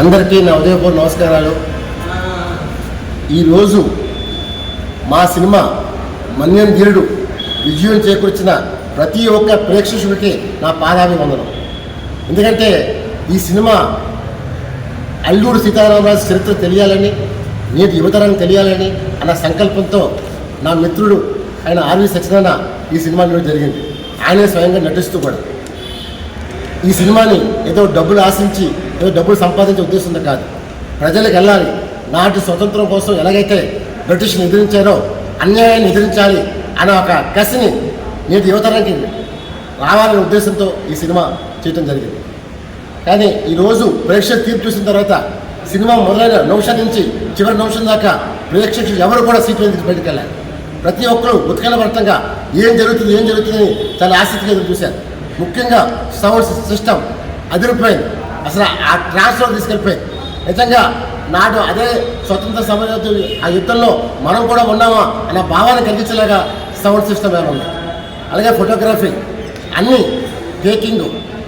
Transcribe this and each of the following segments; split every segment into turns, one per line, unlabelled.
అందరికీ నా ఉదయపూర్ నమస్కారాలు. ఈరోజు మా సినిమా మన్యం ధీరుడు విజయం చేకూర్చిన ప్రతి ఒక్క ప్రేక్షకుడికి నా పాదాభివందనం. ఎందుకంటే ఈ సినిమా అల్లూరు సీతారామరాజు చరిత్ర తెలియాలని నేటి యువతరం తెలియాలని అన్న సంకల్పంతో నా మిత్రుడు ఆయన ఆర్వి సత్యనారాయణ ఈ సినిమా నిర్వహించడం జరిగింది. ఆయనే స్వయంగా నటిస్తూ కూడా. ఈ సినిమాని ఏదో డబ్బులు ఆశించి ఏదో డబ్బులు సంపాదించే ఉద్దేశంతో కాదు. ప్రజలకు వెళ్ళాలి. నాటి స్వతంత్రం కోసం ఎలాగైతే బ్రిటిష్ని ఎదిరించారో అన్యాయాన్ని ఎదిరించాలి అనే ఒక కసిని నేటి యువతరానికి రావాలనే ఉద్దేశంతో ఈ సినిమా చేయటం జరిగింది. కానీ ఈరోజు ప్రేక్షక తీర్పు చూసిన తర్వాత సినిమా మొదలైన నిమిషం నుంచి చివరి నిమిషం దాకా ప్రేక్షకులు ఎవరు కూడా సీట్ నుంచి బయటకు వెళ్ళారు. ప్రతి ఒక్కరూ ఉత్కంఠభరితంగా ఏం జరుగుతుంది ఏం జరుగుతుందని చాలా ఆసక్తిగా ఎదురు చూశారు. ముఖ్యంగా సౌండ్ సిస్టమ్ అదిరిపోయింది. అసలు ఆ ట్రాన్స్లో తీసుకెళ్ళిపోయింది. నిజంగా నాడు అదే స్వతంత్ర సమర ఆ యుద్ధంలో మనం కూడా ఉన్నామా అనే భావాన్ని కలిగించేలాగా సౌండ్ సిస్టమ్ ఏమన్నా అలాగే ఫోటోగ్రఫీ అన్నీ టేకింగ్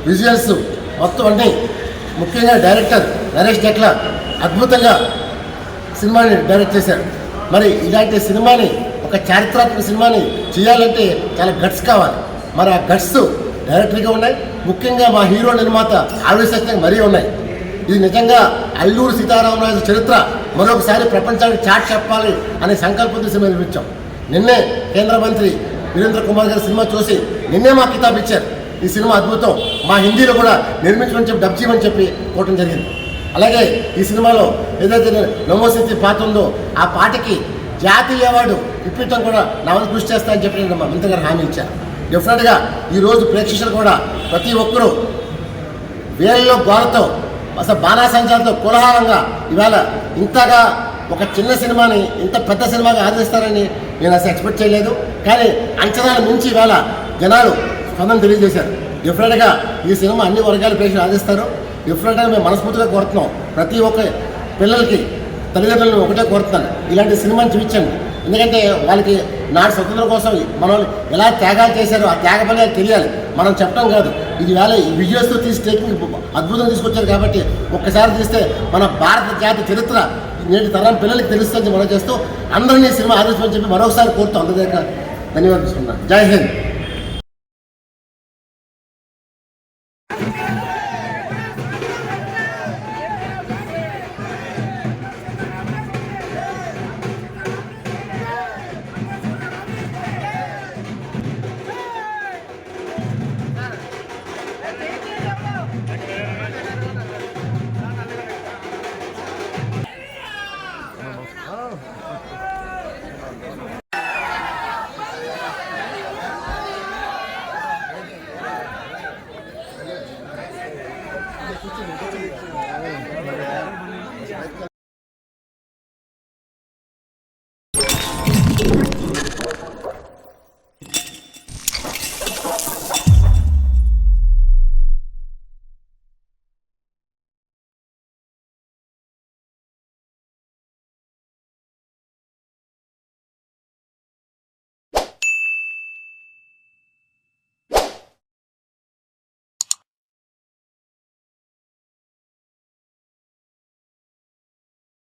విజువల్స్ మొత్తం అన్నీ ముఖ్యంగా డైరెక్టర్ నరేష్ జట్ల అద్భుతంగా సినిమాని డైరెక్ట్ చేశారు. మరి ఇలాంటి సినిమాని ఒక చారిత్రాత్మక సినిమాని చేయాలంటే చాలా గట్స్ కావాలి. మరి ఆ గట్స్ డైరెక్టర్గా ఉన్నాయి. ముఖ్యంగా మా హీరో నిర్మాత ఆవేశంగా మరీ ఉన్నాయి. ఇది నిజంగా అల్లూరు సీతారామరాజు చరిత్ర. మరొకసారి ప్రపంచానికి చాట్ చెప్పాలి అనే సంకల్ప సినిమా నిర్మించాం. నిన్నే కేంద్ర మంత్రి వీరేంద్ర కుమార్ గారి సినిమా చూసి నిన్నే మా కితాబ్ ఇచ్చారు. ఈ సినిమా అద్భుతం. మా హిందీలో కూడా నిర్మించమని చెప్పి డబ్ చేయమని చెప్పి కోవటం జరిగింది. అలాగే ఈ సినిమాలో ఏదైతే నమోసిద్ధి పాట ఉందో ఆ పాటకి జాతీయ అవార్డు ఇప్పించడం కూడా నా వంతు కృషి చేస్తా అని చెప్పి నేను మా మంత్రి గారు హామీ ఇచ్చారు. డెఫినెట్గా ఈరోజు ప్రేక్షకులు కూడా ప్రతి ఒక్కరూ వేలలో గోలతో అసలు బాణాసంచాలతో కులహారంగా ఇవాళ ఇంతగా ఒక చిన్న సినిమాని ఇంత పెద్ద సినిమాగా ఆదరిస్తారని నేను అసలు ఎక్స్పెక్ట్ చేయలేదు. కానీ అంచనాలు మించి ఇవాళ జనాలు స్పందన తెలియజేశారు. డెఫినెట్గా ఈ సినిమా అన్ని వర్గాల ప్రేక్షకులు ఆదరిస్తారు. డెఫినెట్గా మేము మనస్ఫూర్తిగా కోరుతున్నాం. ప్రతి ఒక్క పిల్లలకి తల్లిదండ్రులను ఒకటే కోరుతున్నాను. ఇలాంటి సినిమాని చూపించండి. ఎందుకంటే వాళ్ళకి నాటి స్వతంత్రం కోసం మనం ఎలా త్యాగాలు చేశారో ఆ త్యాగ ఫలితాలు తెలియాలి. మనం చెప్పడం కాదు. ఇది వేళ ఈ తీసి టేకింగ్ అద్భుతం తీసుకొచ్చారు కాబట్టి ఒక్కసారి తీస్తే మన భారత జాతి చరిత్ర నేటి తరం పిల్లలకి తెలుస్తుందని మనం చేస్తూ అందరినీ సినిమా ఆదర్శమని చెప్పి మరొకసారి కోరుతూ అందరి దగ్గర ధన్యవాదాలు జై హింద్. 自己都是。